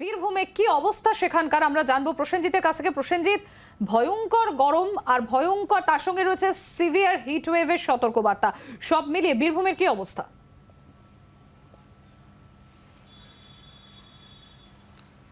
বীরভূমে কি অবস্থা সেখানকার? আমরা জানব প্রসেনজিতের কাছ থেকে। প্রসেনজিৎ, ভয়ঙ্কর গরম আর ভয়ঙ্কর তার সঙ্গে রয়েছে সিভিয়ার হিটওয়েভের সতর্কবার্তা। সব মিলিয়ে বীরভূমের কি অবস্থা?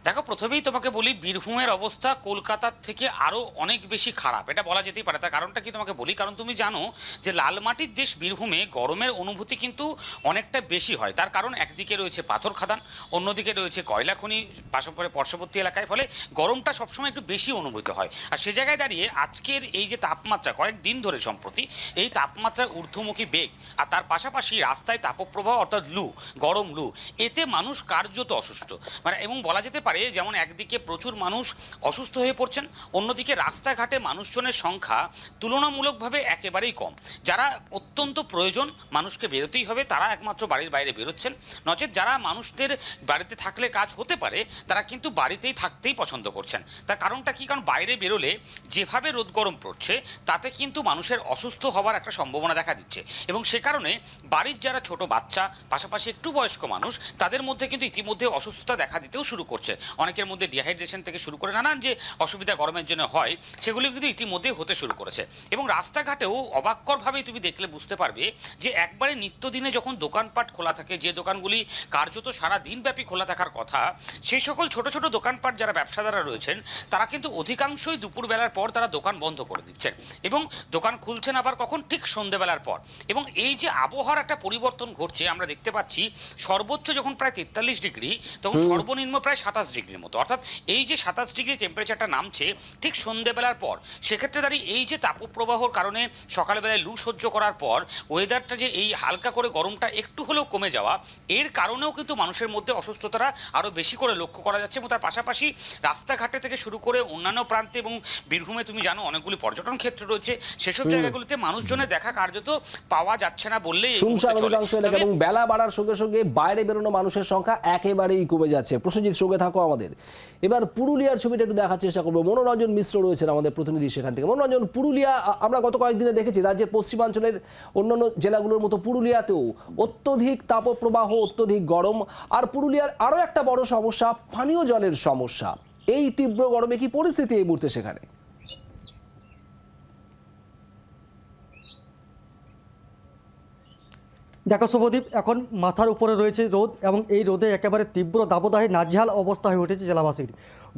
দেখো, প্রথমেই তোমাকে বলি, বীরভূমের অবস্থা কলকাতার থেকে আরও অনেক বেশি খারাপ। এটা বলা যেতেই পারে। তার কারণটা কি তোমাকে বলি? কারণ তুমি জানো যে লাল মাটির দেশ বীরভূমে গরমের অনুভূতি কিন্তু অনেকটা বেশি হয়। তার কারণ একদিকে রয়েছে পাথর খাদান, অন্যদিকে রয়েছে কয়লা খনি পাশাপাশি পার্শ্ববর্তী এলাকায়। ফলে গরমটা সবসময় একটু বেশি অনুভূত হয়। আর সে জায়গায় দাঁড়িয়ে আজকের এই যে তাপমাত্রা, কয়েকদিন ধরে সম্প্রতি, এই তাপমাত্রার ঊর্ধ্বমুখী বেগ আর তার পাশাপাশি রাস্তায় তাপপ্রবাহ, অর্থাৎ লু, গরম লু, এতে মানুষ কার্যত অসুস্থ। মানে এবং বলা যেতে পারে যেমন একদিকে প্রচুর মানুষ অসুস্থ হয়ে পড়ছেন, অন্যদিকে রাস্তাঘাটে মানুষজনের সংখ্যা তুলনামূলকভাবে একেবারেই কম। যারা অত্যন্ত প্রয়োজন মানুষকে বেরোতেই হবে, তারা একমাত্র বাড়ির বাইরে বেরোচ্ছেন। নচেত যারা মানুষদের বাড়িতে থাকলে কাজ হতে পারে, তারা কিন্তু বাড়িতেই থাকতেই পছন্দ করছেন। তার কারণটা কি? কারণ বাইরে বেরোলে যেভাবে রোদ গরম পড়ছে, তাতে কিন্তু মানুষের অসুস্থ হওয়ার একটা সম্ভাবনা দেখা দিচ্ছে। এবং সে কারণে বাড়ির যারা ছোট বাচ্চা, পাশাপাশি একটু বয়স্ক মানুষ, তাদের মধ্যে কিন্তু ইতিমধ্যে অসুস্থতা দেখা দিতেও শুরু করছে। অনেকের মধ্যে ডিহাইড্রেশন থেকে শুরু করে নানান যে অসুবিধা গরমের জন্য হয় সেগুলি কিন্তু ইতিমধ্যে হতে শুরু করেছে। এবং রাস্তাঘাটেও অবাক্যরভাবেই তুমি দেখলে বুঝতে পারবে যে একবারে নিত্যদিনে যখন দোকানপাট খোলা থাকে যে দোকানগুলি কার্যত সারা দিনব্যাপী খোলা থাকার কথা সেই সকল ছোট ছোট দোকানপাট যারা ব্যবসাদাররা রয়েছেন তারা কিন্তু অধিকাংশই দুপুরবেলার পর তারা দোকান বন্ধ করে দিচ্ছেন। এবং দোকান খুলছেন আবার কখন? ঠিক সন্ধেবেলার পর। এবং এই যে আবহাওয়ার একটা পরিবর্তন ঘটছে আমরা দেখতে পাচ্ছি সর্বোচ্চ যখন প্রায় তেতাল্লিশ ডিগ্রি তখন সর্বনিম্ন প্রায় সাতাশ ডিগ্রির মতো। অর্থাৎ এই যে সাতাশ ডিগ্রি টেম্পারেচারটা নামছে ঠিক সন্ধেবেলার পর সেক্ষেত্রে দাঁড়িয়ে এই যে তাপপ্রবাহর কারণে সকালবেলায় লু সহ্য করার পর ওয়েদারটা যে এই হালকা করে গরমটা একটু হলেও কমে যাওয়া এর কারণেও কিন্তু মানুষের মধ্যে অসুস্থতাটা আরও বেশি করে লক্ষ্য করা যাচ্ছে এবং তার পাশাপাশি রাস্তাঘাটে থেকে শুরু করে অন্যান্য প্রান্তে এবং বীরভূমে তুমি জানো অনেকগুলি পর্যটন ক্ষেত্র রয়েছে সেসব জায়গাগুলিতে মানুষজনের দেখা কার্যত পাওয়া যাচ্ছে না বললেই এবং বেলা বাড়ার সঙ্গে সঙ্গে বাইরে বেরোনো মানুষের সংখ্যা একেবারেই কমে যাচ্ছে। প্রসেনজিৎ সঙ্গে থাকো আমাদের। এবার পুরুলিয়ার ছবিটা একটু দেখার চেষ্টা করব। মনোরঞ্জন মিশ্র রয়েছেন আমাদের প্রতিনিধি সেখান থেকে। মনোরঞ্জন, পুরুলিয়া, আমরা গত কয়েকদিনে দেখেছি রাজ্যের পশ্চিমাঞ্চলের অন্যান্য জেলাগুলোর মতো পুরুলিয়াতেও অত্যধিক তাপপ্রবাহ, অত্যধিক গরম। আর পুরুলিয়ার আরও একটা বড় সমস্যা, পানীয় জলের সমস্যা। এই তীব্র গরমে কি পরিস্থিতি এই মুহূর্তে সেখানে? দেখো শুভদীপ, এখন মাথার উপরে রয়েছে রোদ এবং এই রোদে একেবারে তীব্র দাবদাহে নাজেহাল অবস্থা হয়ে উঠেছে জেলাবাসীর।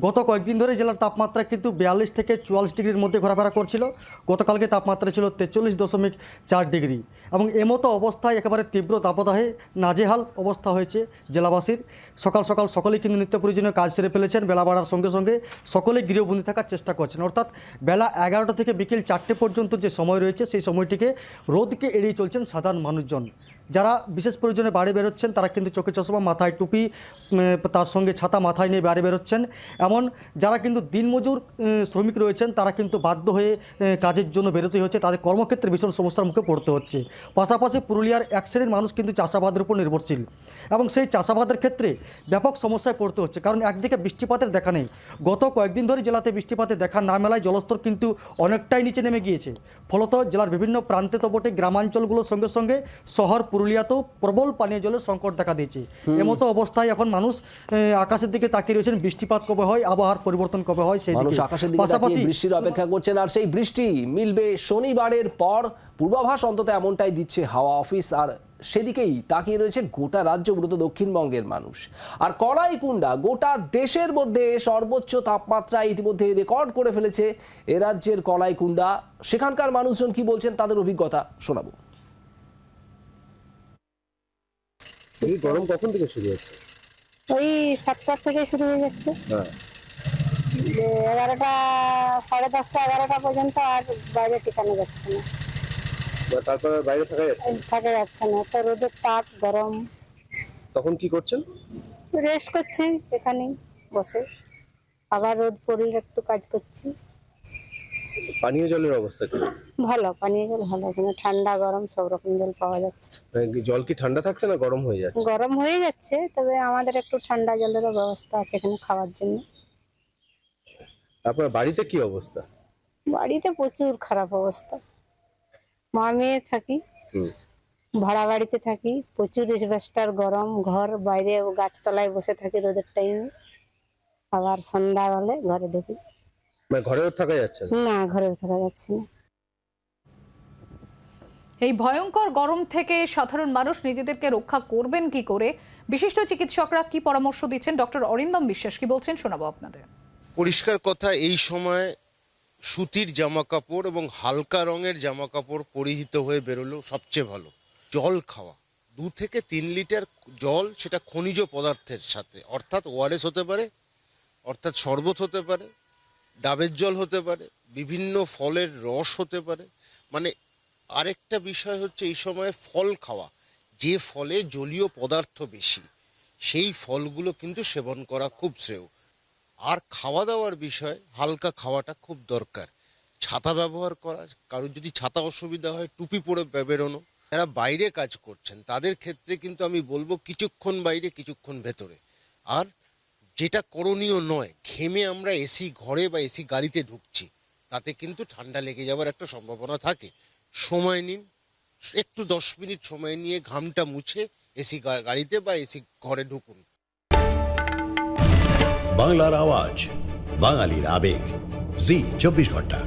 গত কয়েকদিন ধরে জেলার তাপমাত্রা কিন্তু বিয়াল্লিশ থেকে চুয়াল্লিশ ডিগ্রির মধ্যে ঘোরাফেরা করছিল। গতকালকে তাপমাত্রা ছিল তেচল্লিশ দশমিক চার ডিগ্রি এবং এমতো অবস্থায় একেবারে তীব্র দাবদাহে নাজেহাল অবস্থা হয়েছে জেলাবাসীর। সকাল সকাল সকলেই কিন্তু নিত্য প্রয়োজনীয় কাজ সেরে ফেলেছেন, বেলা বাড়ার সঙ্গে সঙ্গে সকলেই গৃহবন্দী থাকার চেষ্টা করছেন। অর্থাৎ বেলা এগারোটা থেকে বিকেল চারটে পর্যন্ত যে সময় রয়েছে, সেই সময়টিকে রোদকে এড়িয়ে চলছেন সাধারণ মানুষজন। যারা বিশেষ প্রয়োজনে বাড়ি বেরোচ্ছেন, তারা কিন্তু চোখে চশমা, মাথায় টুপি তার সঙ্গে ছাতা মাথায় নিয়ে বাড়ি বেরোচ্ছেন এমন যারা কিন্তু দিনমজুর শ্রমিক রয়েছেন তারা কিন্তু বাধ্য হয়ে কাজের জন্য বেরোতে হচ্ছে তাদের কর্মক্ষেত্রে ভীষণ সমস্যার মুখে পড়তে হচ্ছে। পাশাপাশি পুরুলিয়ার এক শ্রেণির মানুষ কিন্তু চাষাবাদের উপর নির্ভরশীল এবং সেই চাষাবাদের ক্ষেত্রে ব্যাপক সমস্যায় পড়তে হচ্ছে কারণ একদিকে বৃষ্টিপাতের দেখা নেই। গত কয়েকদিন ধরে জেলাতে বৃষ্টিপাতের দেখা না মেলায় জলস্তর কিন্তু অনেকটাই নিচে নেমে গিয়েছে। ফলত জেলার বিভিন্ন প্রান্তে তো বটে গ্রামাঞ্চলগুলোর সঙ্গে সঙ্গে শহর পুরুলিয়াতেও প্রবল পানীয় জলের সংকট দেখা দিয়েছে। এমতো অবস্থায় এখন মানুষ আকাশের দিকে তাকিয়ে রয়েছেন বৃষ্টিপাত কবে হয় আবহাওয়ার পরিবর্তন কবে হয় সেই মানুষ আকাশের দিকে তাকিয়ে বৃষ্টির অপেক্ষা করছেন আর সেই বৃষ্টি মিলবে শনিবারের পর। পূর্বাভাস অন্তত এমনটাই দিচ্ছে হাওয়া অফিস আর সেদিকেই তাকিয়ে রয়েছে গোটা রাজ্য মূলত দক্ষিণবঙ্গের মানুষ। আর কলাইকুণ্ডা গোটা দেশের মধ্যে সর্বোচ্চ তাপমাত্রা ইতিমধ্যে রেকর্ড করে ফেলেছে এ রাজ্যের কলাইকুণ্ডা। সেখানকার মানুষজন কি বলছেন তাদের অভিজ্ঞতা শোনাবো। এই গরম কখন থেকে শুরু হচ্ছে? ওই সাতটার থেকে শুরু হয়ে যাচ্ছে। হ্যাঁ। এগারোটা সাড়ে দশটা এগারোটা পর্যন্ত আর বাইরে টিকানো যাচ্ছে না। তারপরে বাইরে থাকা যাচ্ছে? থাকা যাচ্ছে না। তো রোদের তাপ গরম। তখন কি করছেন? রেস্ট করছি এখানেই বসে। আবার রোদ পড়লে একটু কাজ করছি। পানীয় জলের অবস্থা কি? ভালো পানীয় জল ভালো এখানে ঠান্ডা গরম সব রকম জল পাওয়া যাচ্ছে। জল কি ঠান্ডা থাকছে না গরম হয়ে যাচ্ছে? গরম হয়ে যাচ্ছে তবে আমাদের একটু ঠান্ডা জলেরও ব্যবস্থা আছে এখানে খাওয়ার জন্য। আপনার বাড়িতে কি অবস্থা? বাড়িতে প্রচুর খারাপ অবস্থা। মা মেয়ে থাকি ভাড়া বাড়িতে থাকি প্রচুর ইসবেস্টার গরম ঘর বাইরে গাছতলায় বসে থাকি রোদের টাইমে আবার সন্ধ্যা হলে ঘরে ঢুকি। মানে ঘরেও থাকা যাচ্ছে না? না ঘরে থাকা যাচ্ছে না। এই ভয়ঙ্কর গরম থেকে সাধারণ মানুষ নিজেদেরকে রক্ষা করবেন কি করে? বিশিষ্ট চিকিৎসকরা কি পরামর্শ দিচ্ছেন? ডক্টর অরিন্দম বিশ্বাস কি বলছেন? শোনাবো আপনাদের। পরিষ্কার কথা এই সময় সুতির জামা কাপড় এবং হালকা রঙের জামা কাপড় পরিহিত হয়ে বেরোলো সবচেয়ে ভালো। জল খাওয়া। দু থেকে তিন লিটার জল সেটা খনিজ পদার্থের সাথে। অর্থাৎ ওআরএস হতে পারে অর্থাৎ শরবত হতে পারে ডাবের জল হতে পারে, বিভিন্ন ফলের রস হতে পারে। মানে আরেকটা বিষয় হচ্ছে এই সময় ফল খাওয়া। যে ফলে জলীয় পদার্থ বেশি, সেই ফলগুলো কিন্তু সেবন করা খুব শ্রেয়। আর খাওয়া দাওয়ার বিষয়, হালকা খাওয়াটা খুব দরকার। ছাতা ব্যবহার করা, কারোর যদি ছাতা অসুবিধা হয়, টুপি পরে বেরোনো। যারা বাইরে কাজ করছেন, তাদের ক্ষেত্রে কিন্তু আমি বলব কিছুক্ষণ বাইরে, কিছুক্ষণ ভেতরে। আর যেটা করণীয় নয়, ঘেমে আমরা এসি ঘরে বা এসি গাড়িতে ঢুকছি, তাতে কিন্তু ঠান্ডা লেগে যাওয়ার একটা সম্ভাবনা থাকে। সময় নিন, একটু দশ মিনিট সময় নিয়ে ঘামটা মুছে এসি গাড়িতে বা এসি ঘরে ঢুকুন। বাংলার আওয়াজ, বাঙালির আবেগ, জি, চব্বিশ ঘণ্টা।